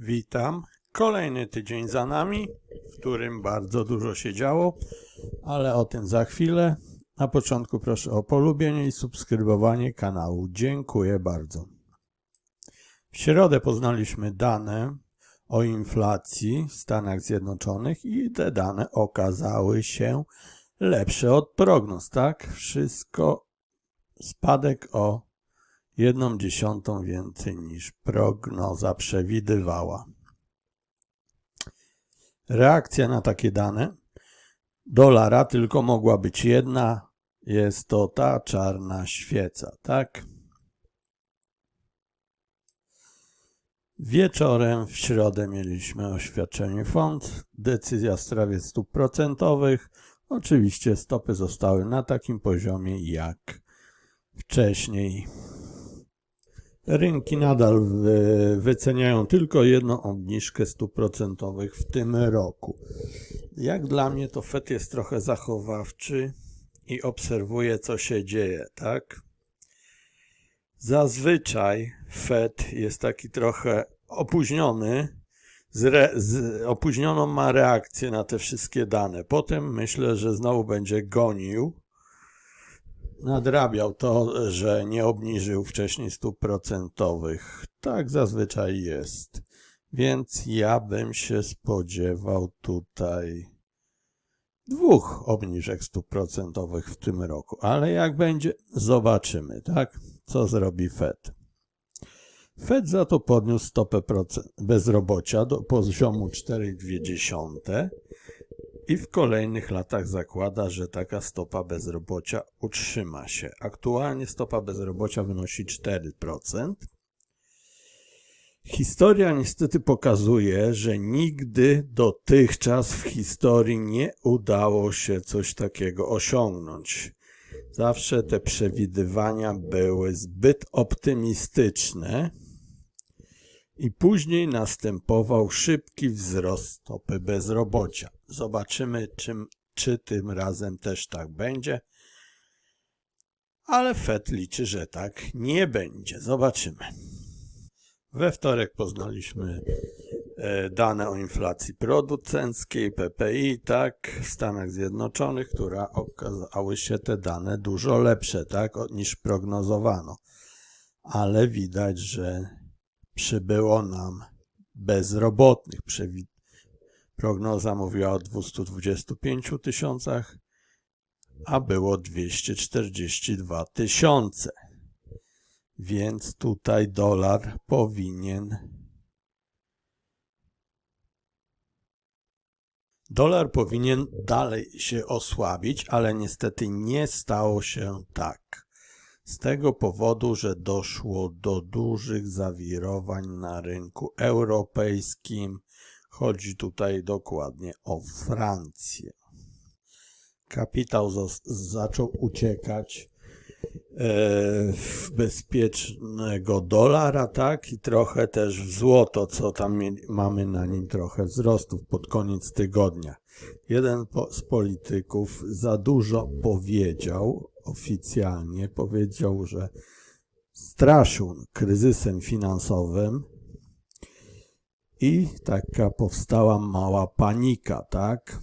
Witam. Kolejny tydzień za nami, w którym bardzo dużo się działo, ale o tym za chwilę. Na początku proszę o polubienie i subskrybowanie kanału. Dziękuję bardzo. W środę poznaliśmy dane o inflacji w Stanach Zjednoczonych i te dane okazały się lepsze od prognoz, tak? Wszystko spadek o jedną dziesiątą więcej niż prognoza przewidywała. Reakcja na takie dane dolara tylko mogła być jedna, jest to ta czarna świeca, tak? Wieczorem w środę mieliśmy oświadczenie fond, decyzja w sprawie stóp procentowych. Oczywiście stopy zostały na takim poziomie jak wcześniej. Rynki nadal wyceniają tylko jedną obniżkę stóp procentowych w tym roku. Jak dla mnie to FED jest trochę zachowawczy i obserwuje co się dzieje, tak? Zazwyczaj FED jest taki trochę opóźniony, z, z opóźnioną ma reakcję na te wszystkie dane. Potem myślę, że znowu będzie gonił nadrabiał to, że nie obniżył wcześniej stóp procentowych. Tak zazwyczaj jest. Więc ja bym się spodziewał tutaj dwóch obniżek stóp procentowych w tym roku. Ale jak będzie, zobaczymy, tak? Co zrobi Fed. Fed za to podniósł stopę bezrobocia do poziomu 4,2 i w kolejnych latach zakłada, że taka stopa bezrobocia utrzyma się. Aktualnie stopa bezrobocia wynosi 4%. Historia niestety pokazuje, że nigdy dotychczas w historii nie udało się coś takiego osiągnąć. Zawsze te przewidywania były zbyt optymistyczne i później następował szybki wzrost stopy bezrobocia. Zobaczymy, czym, czy tym razem też tak będzie. Ale Fed liczy, że tak nie będzie. Zobaczymy. We wtorek poznaliśmy e, dane o inflacji producenckiej, PPI, tak, w Stanach Zjednoczonych, która okazały się te dane dużo lepsze, tak, niż prognozowano. Ale widać, że przybyło nam bezrobotnych. Prognoza mówiła o 225 tysiącach, a było 242 tysiące. Więc tutaj dolar powinien Dolar powinien dalej się osłabić, ale niestety nie stało się tak z tego powodu, że doszło do dużych zawirowań na rynku europejskim. Chodzi tutaj dokładnie o Francję. Kapitał zaczął uciekać e, w bezpiecznego dolara, tak? I trochę też w złoto, co tam mamy na nim trochę wzrostów pod koniec tygodnia. Jeden z polityków za dużo powiedział oficjalnie powiedział, że straszył kryzysem finansowym i taka powstała mała panika, tak?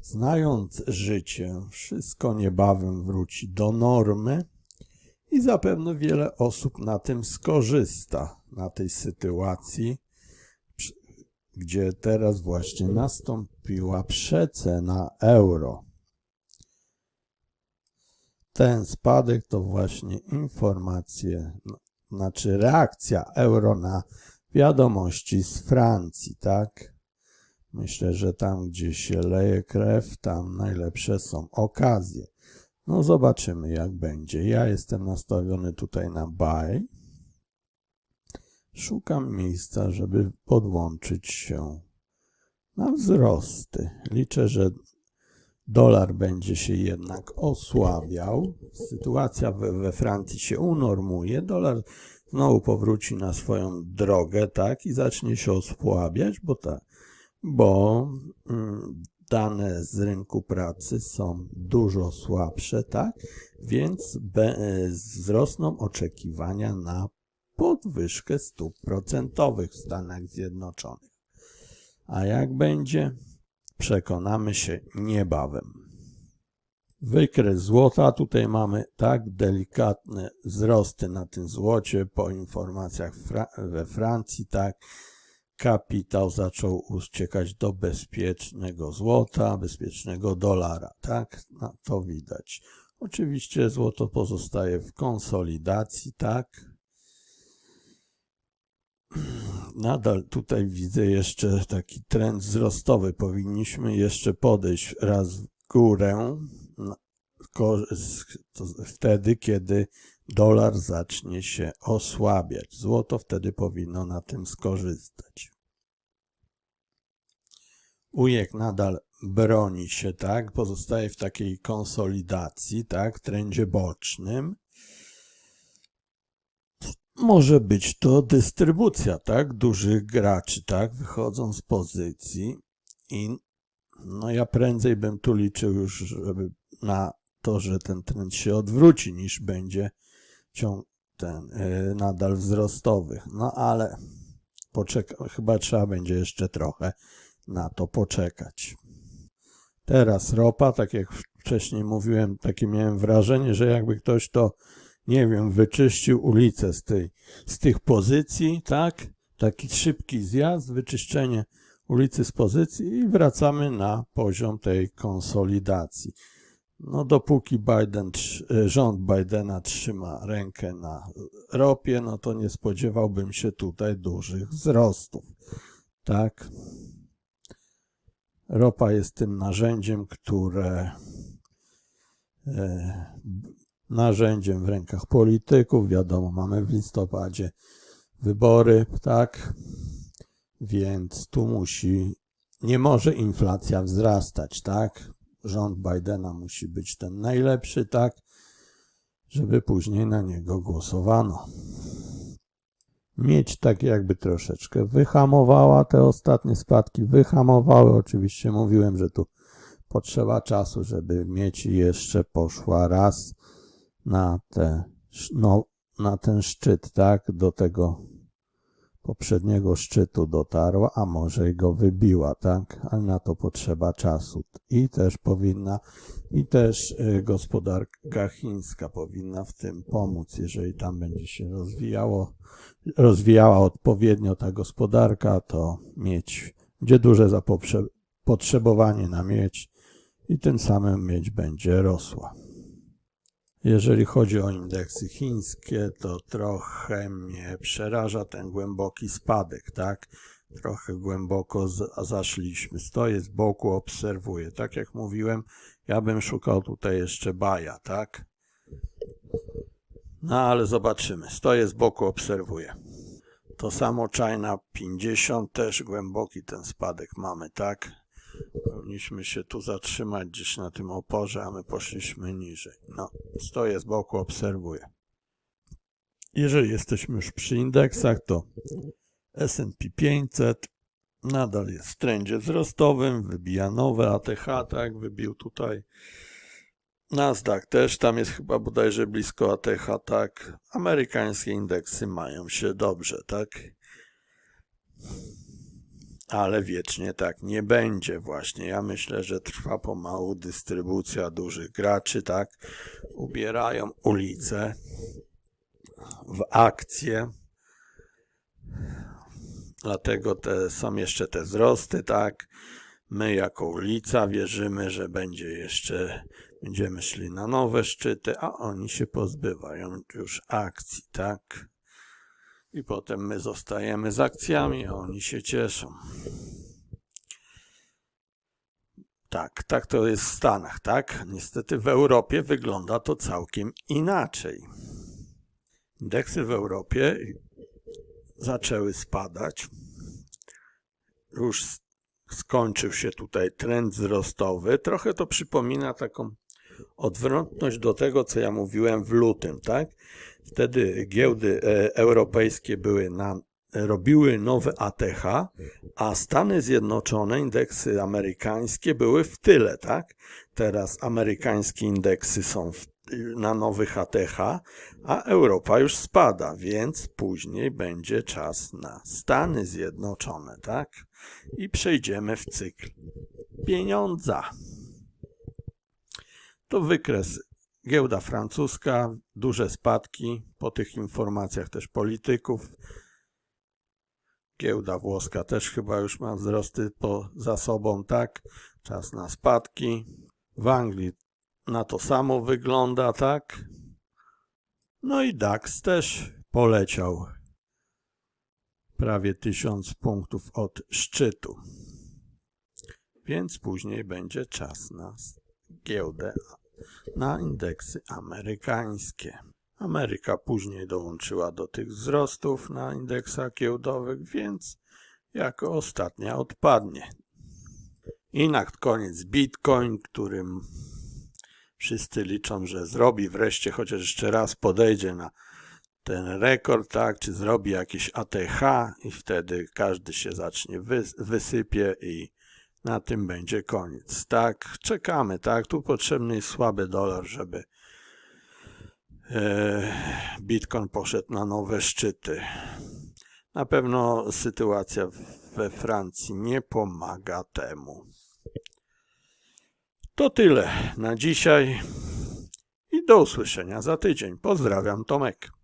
Znając życie, wszystko niebawem wróci do normy i zapewne wiele osób na tym skorzysta, na tej sytuacji, gdzie teraz właśnie nastąpiła przecena euro. Ten spadek to właśnie informacje, znaczy reakcja euro na wiadomości z Francji, tak? Myślę, że tam, gdzie się leje krew, tam najlepsze są okazje. No zobaczymy, jak będzie. Ja jestem nastawiony tutaj na buy. Szukam miejsca, żeby podłączyć się na wzrosty. Liczę, że dolar będzie się jednak osłabiał, sytuacja we, we, Francji się unormuje, dolar znowu powróci na swoją drogę, tak, i zacznie się osłabiać, bo tak, bo mm, dane z rynku pracy są dużo słabsze, tak, więc be, wzrosną oczekiwania na podwyżkę stóp procentowych w Stanach Zjednoczonych. A jak będzie, przekonamy się niebawem. Wykres złota, tutaj mamy tak delikatne wzrosty na tym złocie po informacjach we Francji, tak kapitał zaczął uciekać do bezpiecznego złota, bezpiecznego dolara, tak, no, to widać. Oczywiście złoto pozostaje w konsolidacji, tak. Nadal tutaj widzę jeszcze taki trend wzrostowy. Powinniśmy jeszcze podejść raz w górę, wtedy, kiedy dolar zacznie się osłabiać. Złoto wtedy powinno na tym skorzystać. Ujek nadal broni się, tak, pozostaje w takiej konsolidacji, tak, trendzie bocznym. Może być to dystrybucja, tak, dużych graczy, tak, wychodzą z pozycji i no ja prędzej bym tu liczył już, żeby na to, że ten trend się odwróci, niż będzie ciąg ten yy, nadal wzrostowy. No ale poczeka, chyba trzeba będzie jeszcze trochę na to poczekać. Teraz ropa, tak jak wcześniej mówiłem, takie miałem wrażenie, że jakby ktoś to, nie wiem, wyczyścił ulicę z, tej, z tych pozycji, tak? Taki szybki zjazd, wyczyszczenie ulicy z pozycji i wracamy na poziom tej konsolidacji. No dopóki Biden, rząd Bidena trzyma rękę na ropie, no to nie spodziewałbym się tutaj dużych wzrostów. Tak? Ropa jest tym narzędziem, które e, narzędziem w rękach polityków. Wiadomo, mamy w listopadzie wybory, tak? Więc tu musi, nie może inflacja wzrastać, tak? Rząd Bidena musi być ten najlepszy, tak? Żeby później na niego głosowano mieć tak jakby troszeczkę wyhamowała te ostatnie spadki, wyhamowały. Oczywiście mówiłem, że tu potrzeba czasu, żeby mieć jeszcze poszła raz na, te, no, na ten szczyt, tak, do tego poprzedniego szczytu dotarła, a może go wybiła, tak? Ale na to potrzeba czasu. I też powinna, i też y, gospodarka chińska powinna w tym pomóc, jeżeli tam będzie się rozwijało, rozwijała odpowiednio ta gospodarka, to mieć, będzie duże zapotrzebowanie na miedź i tym samym miedź będzie rosła. Jeżeli chodzi o indeksy chińskie, to trochę mnie przeraża ten głęboki spadek, tak? Trochę głęboko zaszliśmy. Stoję z boku, obserwuję. Tak jak mówiłem, ja bym szukał tutaj jeszcze baja, tak? No ale zobaczymy. Stoję z boku, obserwuję. To samo China 50, też głęboki ten spadek mamy, tak? Powinniśmy się tu zatrzymać gdzieś na tym oporze, a my poszliśmy niżej. No, stoję z boku, obserwuję. Jeżeli jesteśmy już przy indeksach, to S&P 500 nadal jest w trendzie wzrostowym, wybija nowe ATH, tak, wybił tutaj Nasdaq też, tam jest chyba bodajże blisko ATH, tak. Amerykańskie indeksy mają się dobrze, tak ale wiecznie tak nie będzie właśnie. Ja myślę, że trwa pomału dystrybucja dużych graczy, tak? Ubierają ulice w akcje. Dlatego te, są jeszcze te wzrosty, tak? My jako ulica wierzymy, że będzie jeszcze, będziemy szli na nowe szczyty, a oni się pozbywają już akcji, tak? I potem my zostajemy z akcjami, a oni się cieszą. Tak, tak to jest w Stanach, tak? Niestety w Europie wygląda to całkiem inaczej. Indeksy w Europie zaczęły spadać. Już skończył się tutaj trend wzrostowy. Trochę to przypomina taką odwrotność do tego, co ja mówiłem w lutym, tak? Wtedy giełdy e, europejskie były na, robiły nowe ATH, a Stany Zjednoczone, indeksy amerykańskie były w tyle, tak? Teraz amerykańskie indeksy są w na nowy HTH, a Europa już spada, więc później będzie czas na Stany Zjednoczone, tak? I przejdziemy w cykl pieniądza. To wykres giełda francuska, duże spadki, po tych informacjach też polityków. Giełda włoska też chyba już ma wzrosty po, za sobą, tak? Czas na spadki. W Anglii na to samo wygląda, tak? No i DAX też poleciał prawie 1000 punktów od szczytu. Więc później będzie czas na giełdę, na indeksy amerykańskie. Ameryka później dołączyła do tych wzrostów na indeksach giełdowych, więc jako ostatnia odpadnie. I na koniec Bitcoin, którym wszyscy liczą, że zrobi wreszcie, chociaż jeszcze raz podejdzie na ten rekord, tak, czy zrobi jakiś ATH i wtedy każdy się zacznie wys wysypie i na tym będzie koniec. Tak, czekamy, tak, tu potrzebny jest słaby dolar, żeby e, Bitcoin poszedł na nowe szczyty. Na pewno sytuacja we Francji nie pomaga temu. To tyle na dzisiaj i do usłyszenia za tydzień. Pozdrawiam, Tomek.